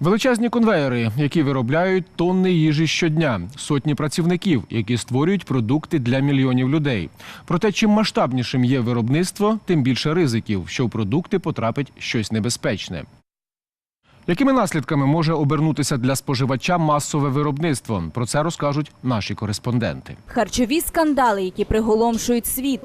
Величезні конвеєри, які виробляють тонни їжі щодня, сотні працівників, які створюють продукти для мільйонів людей. Проте, чим масштабнішим є виробництво, тим більше ризиків, що в продукти потрапить щось небезпечне. Якими наслідками може обернутися для споживача масове виробництво? Про це розкажуть наші кореспонденти. Харчові скандали, які приголомшують світ,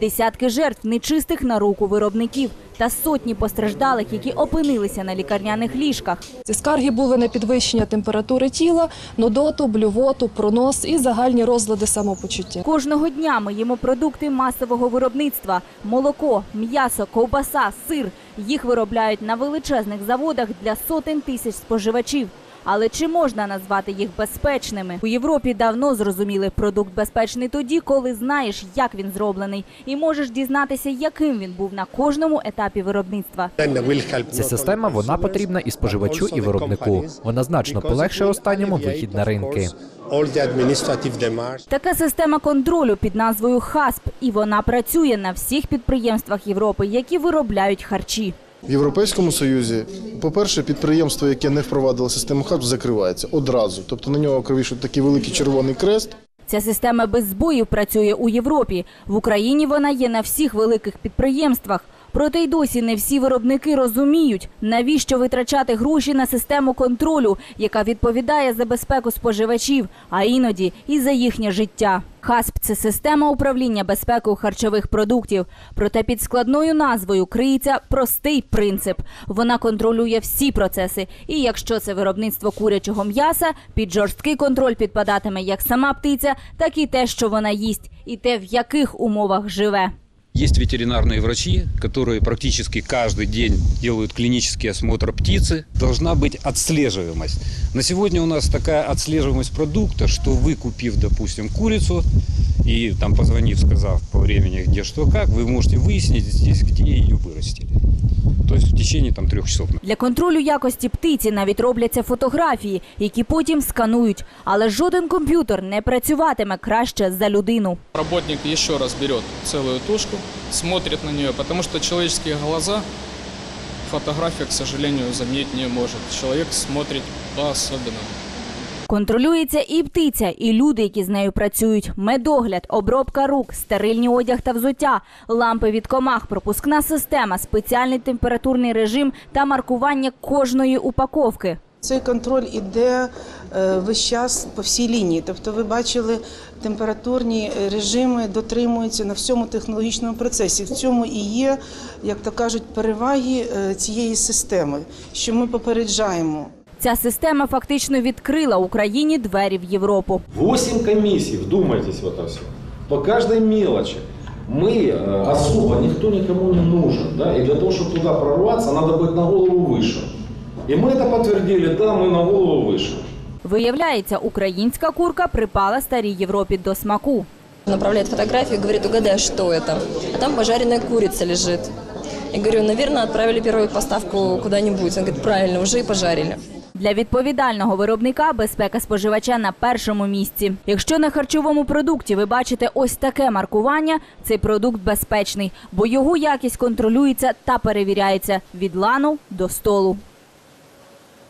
десятки жертв нечистих на руку виробників та сотні постраждалих, які опинилися на лікарняних ліжках. Ці скарги були на підвищення температури тіла, нудоту, блювоту, пронос і загальні розлади самопочуття. Кожного дня ми їмо продукти масового виробництва: молоко, м'ясо, ковбаса, сир. Їх виробляють на величезних заводах для сотень тисяч споживачів. Але чи можна назвати їх безпечними? У Європі давно зрозуміли, продукт безпечний тоді, коли знаєш, як він зроблений, і можеш дізнатися, яким він був на кожному етапі виробництва. Ця система вона потрібна і споживачу, і виробнику. Вона значно полегшує останньому вихід на ринки. Така система контролю під назвою ХАСП, і вона працює на всіх підприємствах Європи, які виробляють харчі. В Європейському Союзі, по-перше, підприємство, яке не впровадило систему ХАП, закривається одразу. Тобто на нього кровішуть такий великий червоний крест. Ця система без збоїв працює у Європі. В Україні вона є на всіх великих підприємствах. Проте й досі не всі виробники розуміють, навіщо витрачати гроші на систему контролю, яка відповідає за безпеку споживачів, а іноді і за їхнє життя. ХАСП це система управління безпекою харчових продуктів. Проте під складною назвою криється простий принцип. Вона контролює всі процеси. І якщо це виробництво курячого м'яса, під жорсткий контроль підпадатиме як сама птиця, так і те, що вона їсть, і те, в яких умовах живе. Есть ветеринарные врачи, которые практически каждый день делают клинический осмотр птицы. Должна быть отслеживаемость. На сегодня у нас такая отслеживаемость продукта, что вы, купив, допустим, курицу и там позвонив, сказав по времени, где что как, вы можете выяснить здесь, где ее вырастили. То есть в течение там трьох часов. Для контролю якості птиці навіть робляться фотографії, які потім сканують. Але жоден комп'ютер не працюватиме краще за людину. Работник ще раз бере цілу тушку, смотрить на неї, тому що людські глаза фотографія, к сожалению, заметить не може. Чоловік смотрить по-особенному. Контролюється і птиця, і люди, які з нею працюють. Медогляд, обробка рук, стерильні одяг та взуття, лампи від комах, пропускна система, спеціальний температурний режим та маркування кожної упаковки. Цей контроль іде е, весь час по всій лінії. Тобто, ви бачили, температурні режими дотримуються на всьому технологічному процесі. В цьому і є, як то кажуть, переваги е, цієї системи, що ми попереджаємо. Ця система фактично відкрила Україні двері в Європу. Восемь комиссий, вдумайтесь в это все. По каждой мелочи. Мы э, особо, никто никому не нужен. Да? И для того, чтобы туда прорваться, надо быть на голову выше. И мы это подтвердили, да, мы на голову выше. Виявляється, українська курка припала старій Європі до смаку. Направляет фотографию и говорит, угадай, что это. А там пожаренная курица лежит. Я говорю, наверное, отправили первую поставку куда-нибудь. Он говорит, правильно, уже и пожарили. Для відповідального виробника безпека споживача на першому місці. Якщо на харчовому продукті ви бачите ось таке маркування, цей продукт безпечний, бо його якість контролюється та перевіряється від лану до столу.